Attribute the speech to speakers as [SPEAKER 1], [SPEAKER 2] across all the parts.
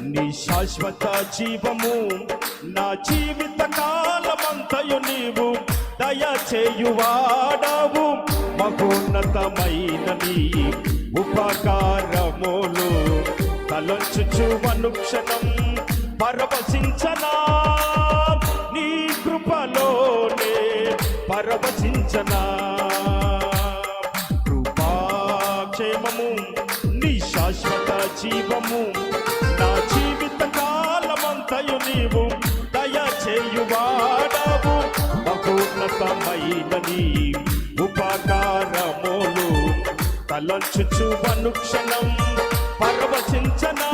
[SPEAKER 1] నీ శాశ్వత జీవము నా జీవిత కాలమంతయు నీవు దయచేయువాడావు. మహోన్నతమైన నీ ఉపకారములు తలొచ్చుచు అనుక్షణం పరవశించనా. నీ కృపలోనే పరవశించనా. కాలమంతయు నీవు దయచేయువాడవు. మహోన్నతమైన నీ ఉపకారములు తలంచుచు అనుక్షణం పరవశించనా.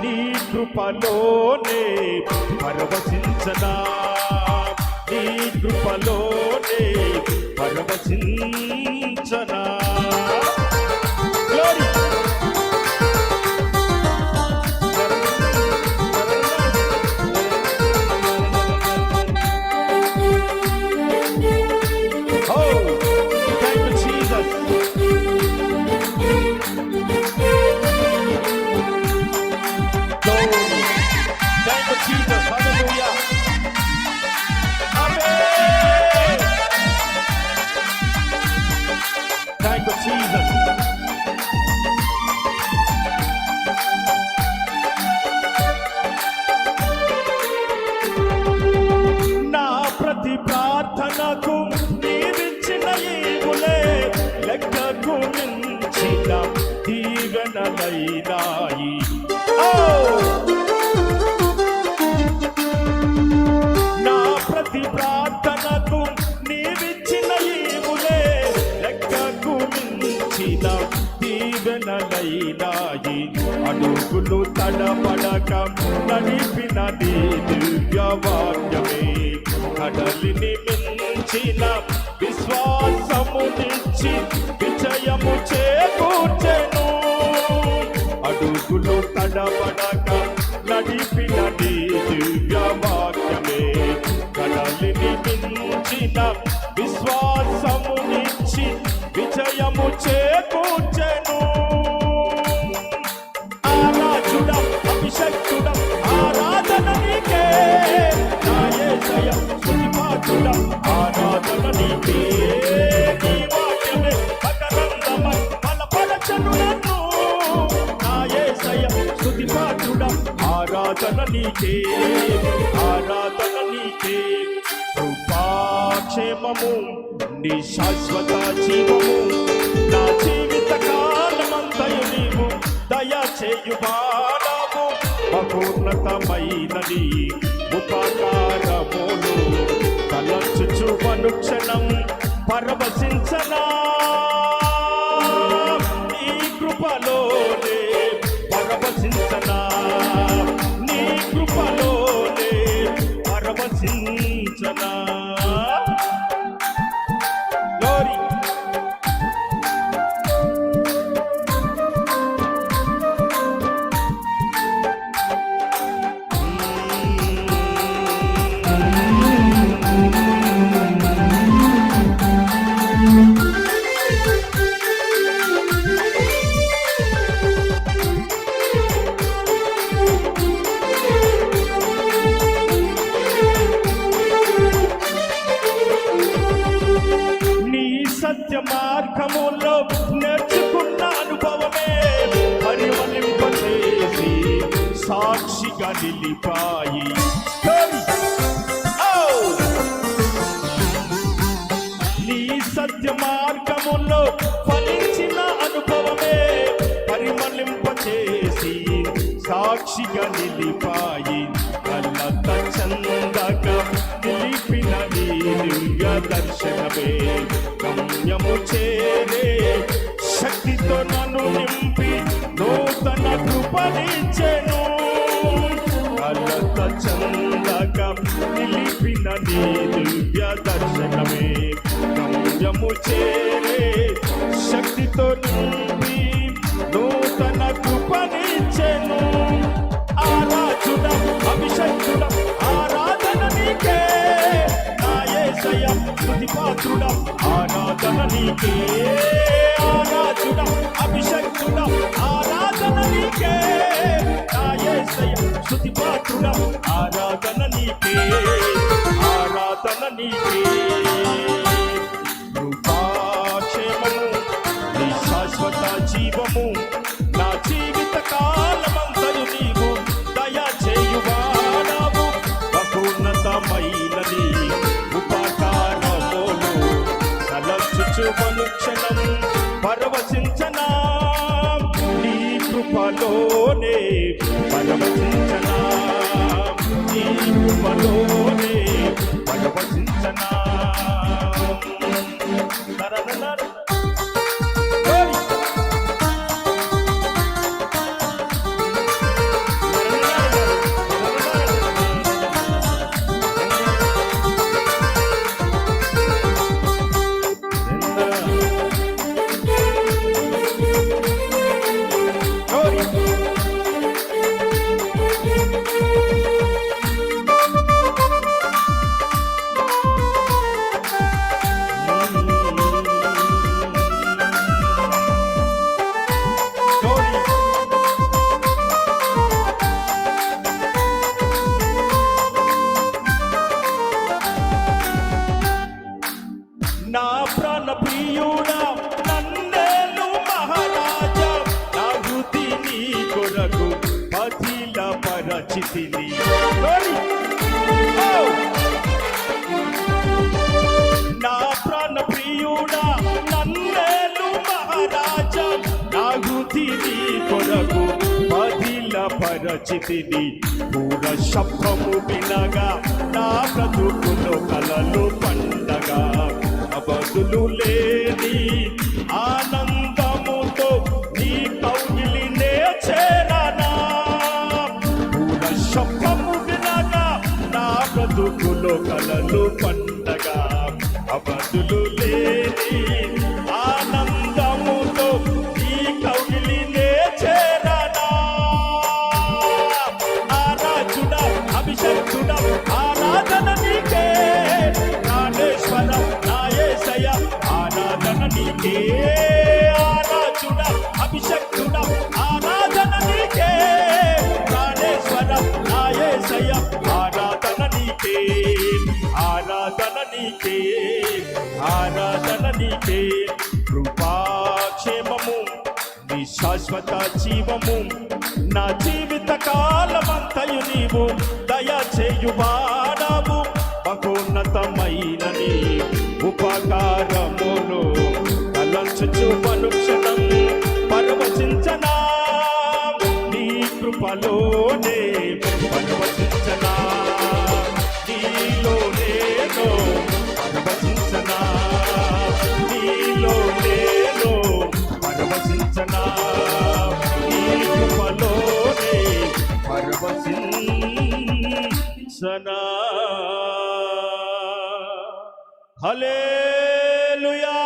[SPEAKER 1] నీ కృపలోనే పరవశించనా. నీ కృపలోనే పరవశించనా. ప్రార్థనకు నీవిచ్చిన ఈవులే లెక్కకు మించిన దీవెనలైనాయి. అడుగులు తడపడక నడిపిన నీ దివ్యవాక్యమే. కడలిని మించిన విశ్వాసము నిచ్చి విజయము చేకూర్చెను. అడుగులు తడపడక మించిన విశ్వాసమునిచ్చి విజయము చేకూర్చెను. ఆరాధుడ అభిషక్తుడ ఆరాధన నీకే. నా యేసయ్య స్తుతిపాత్రుడ ఆరాధన నీకే. నీ వాక్యమే మకరందమై బలపరచను నన్ను. నా ఆరాధన నీకే. ఆరాధన నీకే. క్షేమము నీ శాశ్వత జీవము. నా జీవిత కాలమంతయు నీవు దయచేయువాడవు మహోన్నతమైన నీ ఉపకారములు తలచుచు మనుక్షణం పరవశించనా. నిలిపాయి Oh! నీ సత్య మార్గములో ఫలించిన అనుభవమే పరిమళింపచేసి సాక్షిగా నిలిపాయి కళ్ళత చందగా నిలిపిన నీ దివ్య దర్శనమే. గమ్యము చేరే శక్తితో నన్ను నింపి నూతన కృపనిచ్చెను నీ దివ్య దర్శనమే. గమ్యము చేరే శక్తితో నింపి నూతన కృపనిచ్చెను. ఆరాధుడ అభిషక్తుడ ఆరాధన నీకే. నా యేసయ్య ఆరాధన నీకే. ఆరాధుడ అభిషక్తుడ ఆరాధన నీకే. నా యేసయ్య ఆరాధన కృపలోనే పరమ నీ పరచితిని పూర శబ్దము వినగా నా బ్రతుకులో కలలు పండగ. అబదులు లేని ఆనందముతో నీ కౌగిలినే చేరనా పూర శబ్దము వినగా నా బ్రతుకులో కలలు పండగ. అబదులు లేని ఆరాధుడ అభిషక్తుడ ఆరాధన నీకే ప్రాణేశ్వర నాయసయ ఆరాధన నీకే ఆరాధన నీకే ఆరాధన నీకే కృపాక్షేమము నీ శాశ్వత జీవము నా జీవిత కాలమంతయు నీవు దయ చేయువా పరవశించనా హల్లెలూయా.